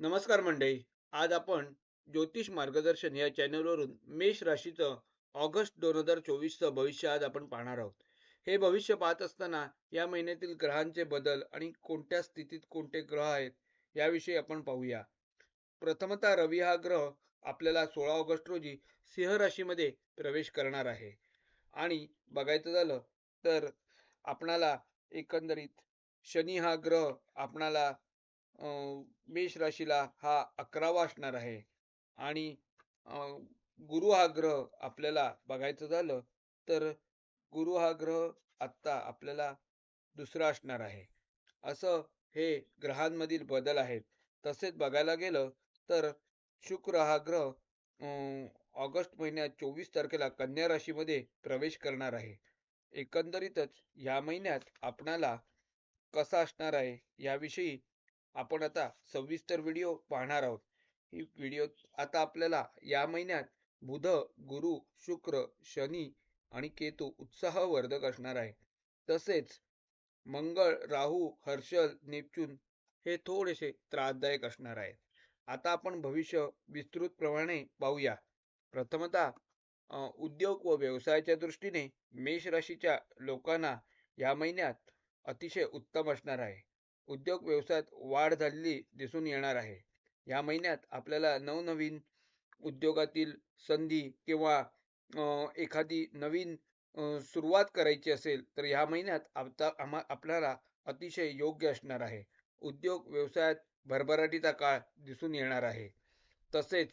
नमस्कार मंडळी. आज आपण ज्योतिष मार्गदर्शन या चॅनलवरून मेष राशीचं ऑगस्ट दोन हजार चोवीसचं भविष्य आज आपण पाहणार आहोत. हे भविष्य पाहत असताना या महिन्यातील ग्रहांचे बदल आणि कोणत्या स्थितीत कोणते ग्रह आहेत याविषयी आपण पाहूया. प्रथमतः रवी हा ग्रह आपल्याला सोळा ऑगस्ट रोजी सिंह राशीमध्ये प्रवेश करणार आहे. आणि बघायचं झालं तर आपणाला एकंदरीत शनी हा ग्रह आपणाला मेष राशीला हा अकरावा असणार आहे. आणि अं, गुरु हा ग्रह आपल्याला बघायचं झालं तर गुरु हा ग्रह आत्ता आपल्याला दुसरा असणार आहे. असं हे ग्रहांमधील बदल आहेत. तसेच बघायला गेलं तर शुक्र हा ग्रह अं, ऑगस्ट महिन्यात चोवीस तारखेला कन्या राशीमध्ये प्रवेश करणार आहे. एकंदरीतच या महिन्यात आपणाला कसा असणार आहे याविषयी आपण आता सविस्तर व्हिडिओ पाहणार आहोत. ही व्हिडिओ आता आपल्याला या महिन्यात बुध गुरु शुक्र शनी आणि केतू उत्साहवर्धक असणार आहे. तसेच मंगळ राहू हर्षल नेपच्यून हे थोडेसे त्रासदायक असणार आहेत. आता आपण भविष्य विस्तृतप्रमाणे पाहूया. प्रथमतः उद्योग व व्यवसायाच्या दृष्टीने मेष राशीच्या लोकांना या महिन्यात अतिशय उत्तम असणार आहे. उद्योग व्यवसायात वाढ झालेली दिसून येणार आहे. या महिन्यात आपल्याला नवनवीन उद्योगातील संधी किंवा अं, एखादी नवीन सुरुवात करायची असेल तर ह्या महिन्यात आता आम्हा आपल्याला अतिशय योग्य असणार आहे. उद्योग व्यवसायात भरभराटीचा काळ दिसून येणार आहे. तसेच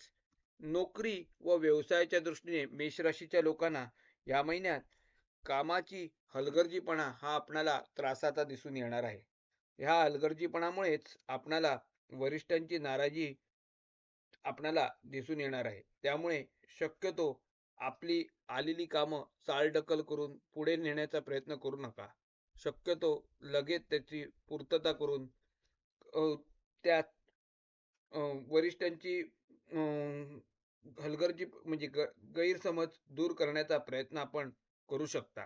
नोकरी व व्यवसायाच्या दृष्टीने मेष राशीच्या लोकांना या महिन्यात कामाची हलगर्जीपणा हा आपणाला त्रासाचा दिसून येणार आहे. ह्या हलगर्जीपणामुळेच आपणाला वरिष्ठांची नाराजी आपणाला दिसून येणार आहे. त्यामुळे शक्यतो आपली आलेली कामं चालढकल करून पुढे नेण्याचा प्रयत्न करू नका. शक्यतो लगेच त्याची पूर्तता करून त्यात वरिष्ठांची अं, हलगर्जी म्हणजे ग गैरसमज दूर करण्याचा प्रयत्न आपण करू शकता.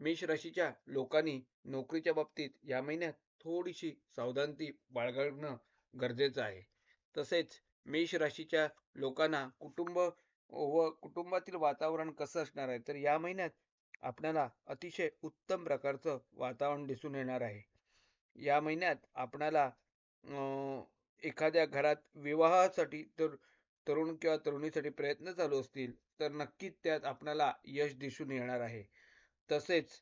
मेष राशीच्या लोकांनी नोकरीच्या बाबतीत या महिन्यात थोडीशी सावधानती बाळगणं गरजेचं आहे. तसेच मेष राशीच्या लोकांना कुटुंब व कुटुंबातील वातावरण कसं असणार आहे? तर या महिन्यात आपल्याला अतिशय उत्तम प्रकारचं वातावरण दिसून येणार आहे. या महिन्यात आपणाला अं, एखाद्या घरात विवाहासाठी तर तरुण किंवा तरुणीसाठी प्रयत्न चालू असतील तर नक्कीच त्यात आपणाला यश दिसून येणार आहे. तसेच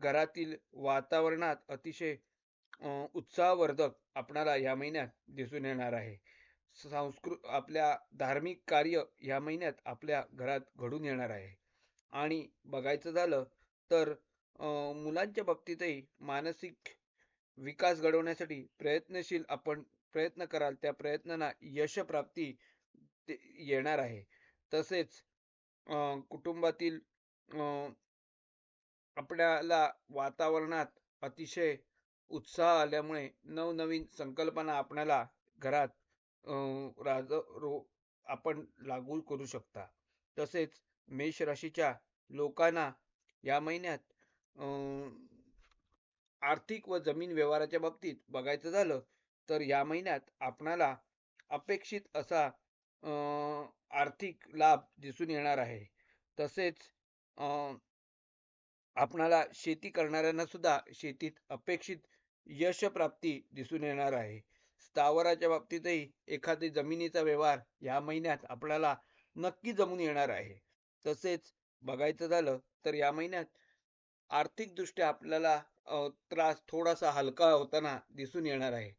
घरातील वातावरणात अतिशय उत्साहवर्धक आपणाला ह्या महिन्यात दिसून येणार आहे. संस्कृत आपल्या धार्मिक कार्य ह्या महिन्यात आपल्या घरात घडून येणार आहे. आणि बघायचं झालं तर मुलांच्या बाबतीतही मानसिक विकास घडवण्यासाठी प्रयत्नशील आपण प्रयत्न कराल त्या प्रयत्नांना यशप्राप्ती ते- येणार आहे. तसेच कुटुंबातील आपल्याला वातावरणात अतिशय उत्साह आल्यामुळे नवनवीन संकल्पना आपल्याला घरात राज रो आपण लागू करू शकता. तसेच मेष राशीच्या लोकांना या महिन्यात आर्थिक व जमीन व्यवहाराच्या बाबतीत बघायचं झालं तर या महिन्यात आपणाला अपेक्षित असा आर्थिक लाभ दिसून येणार आहे. तसेच आपणाला शेती करणाऱ्यांना सुद्धा शेतीत अपेक्षित यश प्राप्ती दिसून येणार आहे. स्थावराच्या बाबतीतही एखादी जमिनीचा व्यवहार या महिन्यात आपल्याला नक्की जमून येणार आहे. तसेच बघायचं झालं तर या महिन्यात आर्थिकदृष्ट्या आपल्याला त्रास थोडासा हलका होताना दिसून येणार आहे.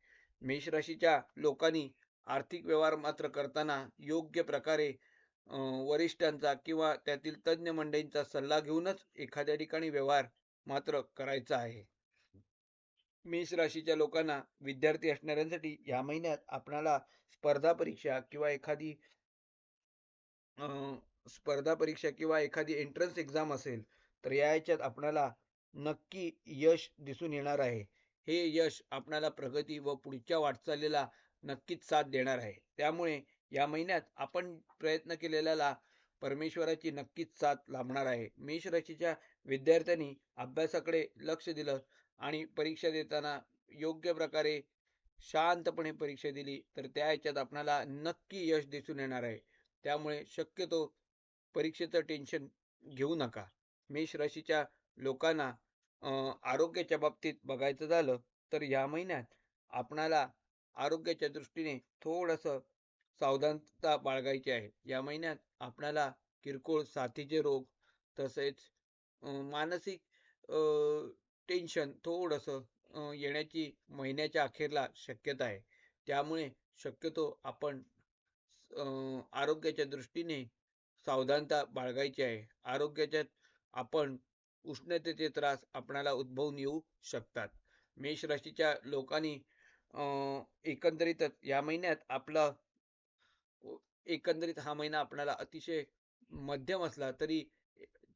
मेष राशीच्या लोकांनी आर्थिक व्यवहार मात्र करताना योग्य प्रकारे वरिष्ठांचा किंवा त्यातील तज्ञ मंडळींचा सल्ला घेऊनच एखाद्या ठिकाणी व्यवहार मात्र करायचा आहे. मेष राशीच्या लोकांना विद्यार्थी असणाऱ्यांसाठी या महिन्यात आपणाला स्पर्धा परीक्षा किंवा एखादी अं, स्पर्धा परीक्षा किंवा एखादी एंट्रन्स एक्झाम असेल तर या याच्यात आपणाला नक्की यश दिसून येणार आहे. हे यश आपणाला प्रगती व पुढच्या वाटचालीला नक्कीच साथ देणार आहे. त्यामुळे या महिन्यात आपण प्रयत्न केलेल्याला परमेश्वराची नक्कीच साथ लाभणार आहे. मेष राशीच्या विद्यार्थ्यांनी अभ्यासाकडे लक्ष दिलं आणि परीक्षा देताना योग्य प्रकारे शांतपणे परीक्षा दिली तर त्या ह्याच्यात आपणाला नक्की यश दिसून येणार आहे. त्यामुळे शक्यतो परीक्षेचं टेन्शन घेऊ नका. मेष राशीच्या लोकांना अं, आरोग्याच्या बाबतीत बघायचं झालं तर या महिन्यात आपणाला आरोग्याच्या दृष्टीने थोडंसं सावधानता बाळगायची आहे. या महिन्यात आपणाला किरकोळ साथीचे रोग तसेच मानसिक टेन्शन थोडंसं येण्याची महिन्याच्या अखेरला शक्यता आहे. त्यामुळे शक्यतो आपण अं, आरोग्याच्या दृष्टीने सावधानता बाळगायची आहे. आरोग्याच्या आपण उष्णतेचे त्रास आपणाला उद्भवून येऊ शकतात. मेष राशीच्या लोकांनी अं, एकंदरीतच या महिन्यात आपला एकंदरीत हा महिना आपणाला अतिशय मध्यम असला तरी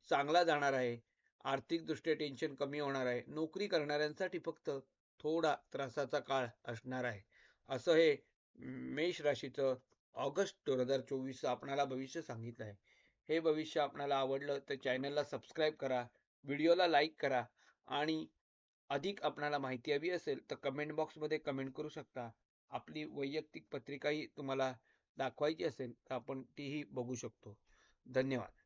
चांगला जाणार आहे. आर्थिकदृष्ट्या टेन्शन कमी होणार आहे. नोकरी करणाऱ्यांसाठी फक्त थोडा त्रासाचा काळ असणार आहे. असं हे मेष राशीचं ऑगस्ट दोन हजार चोवीस आपणाला भविष्य सांगितलं आहे. हे भविष्य आपणाला आवडलं तर चॅनलला सबस्क्राईब करा व्हिडिओला लाईक करा आणि अधिक आपणाला माहिती हवी असेल तर कमेंट बॉक्समध्ये कमेंट करू शकता. आपली वैयक्तिक पत्रिकाही तुम्हाला दाखवायची असेल तर आपण तीही बघू शकतो. धन्यवाद.